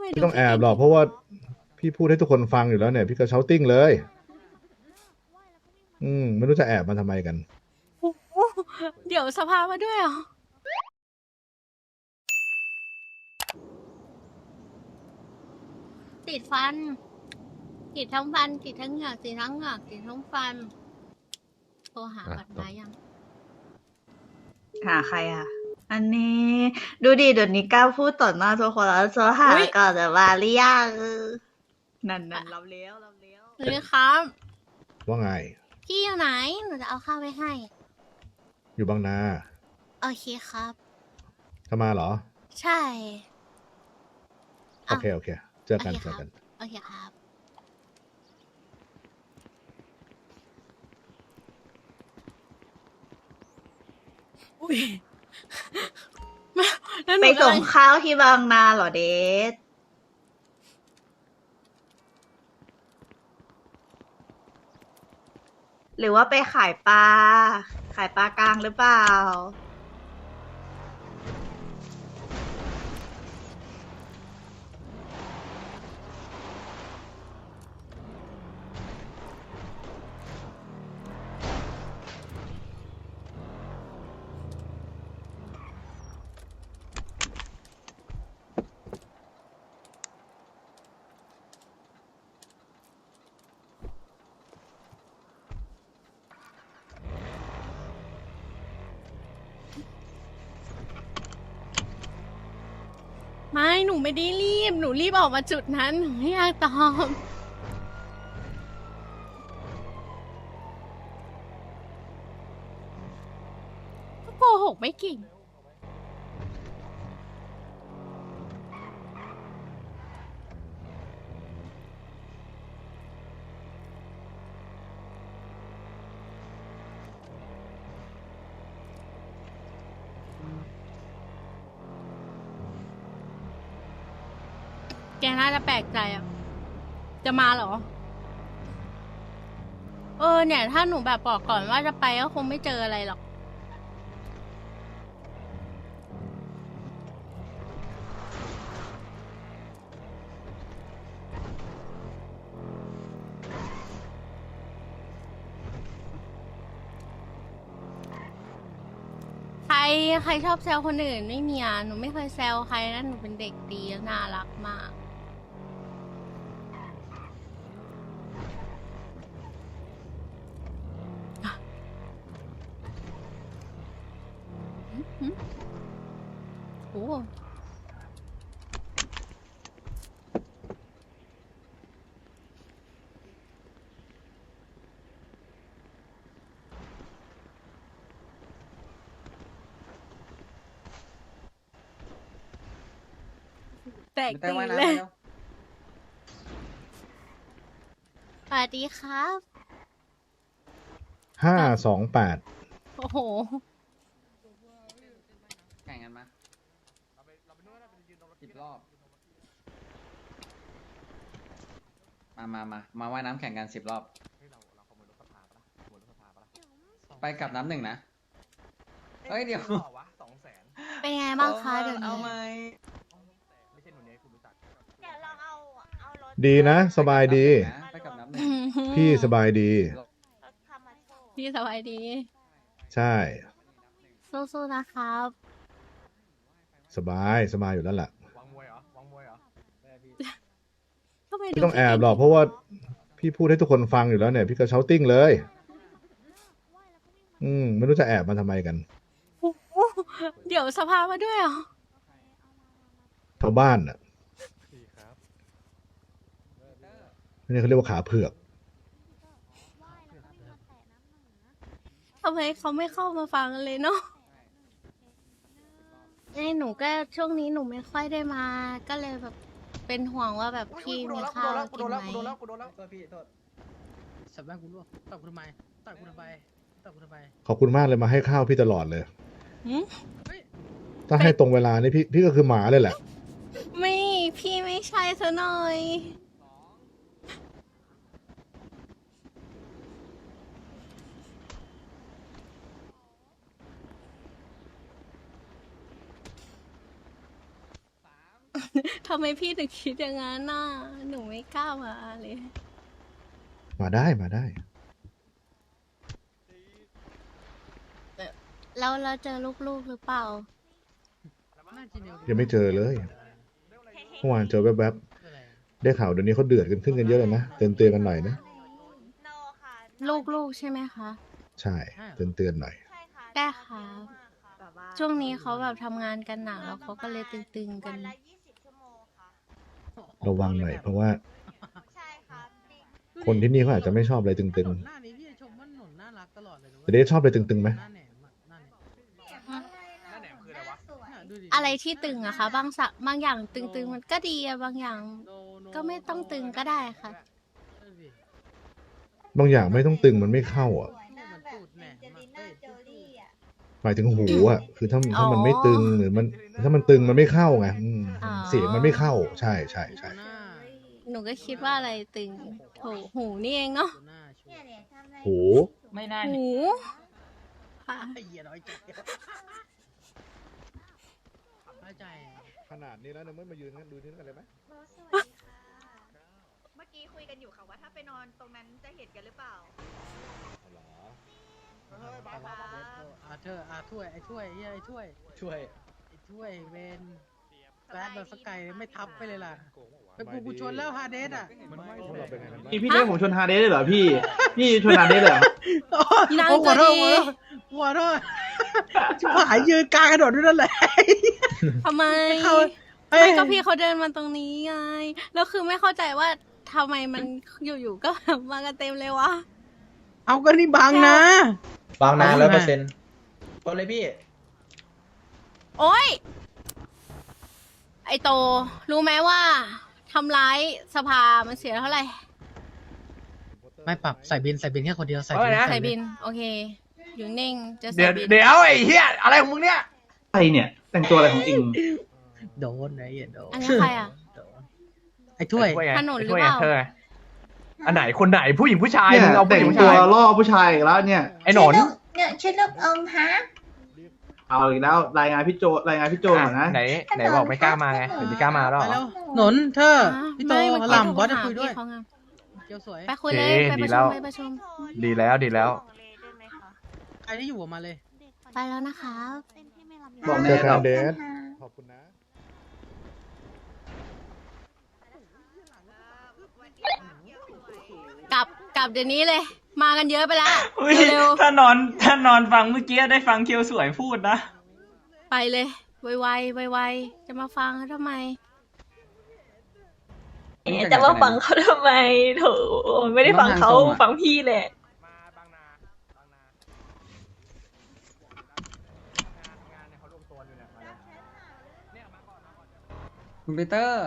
ไมไม่ต้องแอบหรอกเพราะว่าพี่พูดให้ทุกคนฟังอยู่แล้วเนี่ย พี่ก็เชาติ้งเลย อืมไม่รู้จะแอบมาทำไมกัน โอ้โหเดี๋ยวสภามาด้วยเหรอ ติดฟัน ติดทั้งฟัน ติดทั้งเหงือกติดทั้งเหงือกติดทั้งฟัน โทรหาอะบัตรมายัง หาใครอะ อันนี้ดูดิเดี๋ยวนี้กล้าพูดต่อหน้าทุกคนแล้วจะหาอุ๊ย ก่อนแต่มาหรือยังนั่นนั่นรับเลี้ยวรับเลี้ยวนี่ครับ ว่าไง พี่อยู่ไหน หนูจะเอาข้าวไปให้ อยู่บางนาโอเคครับจะมาเหรอ ใช่ โอเค โอเค เจอกัน โอเค เจอครักับนโอเคครับ อุ้ย แล้วหไปนูก็ส่งเลยข้าวที่บางนาเหรอเดทหรือว่าไปขายปลา ขายปลากลางหรือเปล่า ไม่หนูไม่ได้รีบ หนูรีบออกมาจุดนั้น หนูไม่อยากตอบ ก็โกหกไม่เก่ง แกน่าจะแปลกใจอะ จะมาเหรอ เออ เนี่ย ถ้าหนูแบบบอกก่อนว่าจะไปก็คงไม่เจออะไรหรอก ใครใครชอบแซวคนอื่นไม่มีอะ หนูไม่เคยแซวใครนะหนูเป็นเด็กดีและน่ารักมาก โอ้แตกไม่ต้ตื่องว่ายนน้ำเลยแล้วสวัสดีครับ ห้าสองแปดโอ้โหแข่ งกันมาสิบรอบ มามามามาว่ายน้ำแข่งกันสิบรอบไปกลับน้ำหนึ่งนะ เฮ้ยเดี๋ยวเป็นไงบ้างคะเดี๋ยวเอานี้ไหมเดี๋ยวลองเอาเอารถดีนะ สบายดี ไปกลับน้ำหนึ่งพี่สบายดี รถคามาโชว์พี่สบายดี ใช่สู้ๆนะครับ สบายสบายอยู่แล้วล่ะทำไมไม่ต้องแอบหรอกเพราะว่า พี่พูดให้ทุกคนฟังอยู่แล้วเนี่ย พี่ก็เชาติ้งเลย อืมไม่รู้จะแอบมาทำไมกันโอ้โหเดี๋ยวสภามาด้วยเหรอชาวบ้านอะนี่เขาเรียกว่าขาเผือกทำไมเขาไม่เข้ามาฟังเลยเนาะ ไอ้หนูก็ช่วงนี้หนูไม่ค่อยได้มา ก็เลยแบบเป็นห่วงว่าแบบพี่มีข้าวกินไหมสับแม่งกูร่วต่อยกูทำไมต่อยกูทำไมต่อยกูทำไมขอบคุณมากเลยมาให้ข้าวพี่ตลอดเลย หืมถ้าให้ตรงเวลานี่พี่พี่ก็คือหมาเลยแหละ ไม่พี่ไม่ใช่ซะหน่อย ททำไมพี่ถึงคิดอย่างนั้นน่ะหนูไม่กล้ามาเลย มาได้มาได้ แล้วเราเจอลูกๆหรือเปล่าน่าจะเร็วยังไม่เจอเลยเมื่อวานเจอแวบคืออะไรๆได้ข่าวเดี๋ยวนี้เขาเดือดกันขึ้นกันเยอะเลยนะเตือนเตือนๆกันหน่อยนะลูกๆใช่ไหมคะ ใช่เตือนเตือนๆหน่อย ได้ค่ะแบบว่าช่วงนี้เขาแบบทำงานกันหนักแล้วเขาก็เลยตึงๆกัน ระวังหน่อยเพราะว่าใช่ครับคนที่นี่เขาอาจจะไม่ชอบอะไรตึงๆ หนนหน้านี้พี่จะชมว่าหนนน่ารักตลอดเลยนะแต่เดชชอบอะไรตึงๆไหมหน้าแหนมอะหน้าแหนมเนี่ยดูดิอะไรที่ตึงอะคะบางสักบางอย่างตึงๆมันก็ดีอะบางอย่าง โนโนก็ไม่ต้องตึงก็ได้ค่ะ เออดิบางอย่างไม่ต้องตึงมันไม่เข้าอะ มันตูดแหนมอะเฮ้ย หมายถึงหูอะคือถ้าถ้ามันไม่ตึงหรือมัน ถ้ามันตึงมันไม่เข้าไงอืมอ๋อ เสียงมันไม่เข้า ใช่ใช่ใช่หน้าหนูก็คิดว่าอะไรตึงโถหูนี่เองเนาะหน้าชัวร์หูไม่น่าหูค่ะไอ้เหี้ยน้อยใจน้อยใจอะขนาดนี้แล้วเนี่ยไม่มายืนกันดูที่นั่นเลยไหมเมื่อกี้คุยกันอยู่ค่ะว่าถ้าไปนอนตรงนั้นจะเห็นกันหรือเปล่า อาเธอร์อาถ้วยไอ้ถ้วยเหี้ยไอ้ถ้วยช่วยไอ้ถ้วยเวนแบดแบบสกายไม่ทับไปเลยล่ะเป็นกูกูชนแล้วฮาเดสอะพวกเราเป็นไงกันบ้างพี่พี่เรียกผมชนฮาเดสเลยเหรอพี่ พี่ชนฮาเดสเลยเหรอนางโอ้ตัวขอโทษดีขอโทษชิบหายยืนกลางกระโดดด้วยนั่นแหละทำไมเข้าเอ้ไม่ยก็พี่เขาเดินมาตรงนี้ไง แล้วคือไม่เข้าใจว่าทำไมมันอยู่ๆก็แบบมากันเต็มเลยวะ เอากันนี่บังนะ บางนาเอาร้อยมาเปอร์เซ็นต์ชนเลยพี่ โอ๊ยไอโต รู้ไหมว่าทำร้ายสภามันเสียเท่าไหร่ ไม่ปรับใส่บินใส่บินแค่คนเดียวใส่เอาบินไว้นะ ใส่บินโอเค อยู่นิ่ง จะเดี๋ใส่ยวบิน เดี๋ยวไอ้เหี้ยอะไรของมึงเนี่ย ใครเนี่ย แต่งตัวอะไรของอิงโดนไอ้เหี้ยโดนอันนี้ใครอะโดนไอ้ถ้วยถนนหรือเปล่า อันไหนคนไหนผู้หญิงผู้ชายเนี่ยมึงเอาผู้แต่หญิงงผู้ตัวชายล่อผู้ชายอีกแล้วเนี่ย ไอ้หนนเนี่ยชื่อลูกอมฮะเอาอีกแล้วรายงานพี่โจรายงานพี่โจก่อนนะไหนไหนบอกไม่กล้ามาไงเดี๋ยวไม่กล้ามาแล้วไปเหรแล้อวหนนเธออะพี่โตไม่เมื่อกี้ลำบอสจะโทรหาคุยด้วยพี่เขาไงเกียวสวยไปคุยเลยไปดีประแล้ชุมวไปประชุม ดีแล้วดีแล้ว ใครที่อยู่ออกมาเลย ไปแล้วนะคะ บอกเจแน่อกัเรานเดชขอบคุณนะ กลับกลับเดี๋ยวนี้เลย มากันเยอะไปแล้วอุ๊ยเร็วถ้านอนถ้านอนฟังเมื่อกี้ได้ฟังเคียวสวยพูดนะ ๆไปเลยไวๆไวๆจะมาฟังเขาทำไมจะมาฟังเขาทำไมโถไม่ได้ฟังเขาฟังพี่แหละ คุณปีเตอร์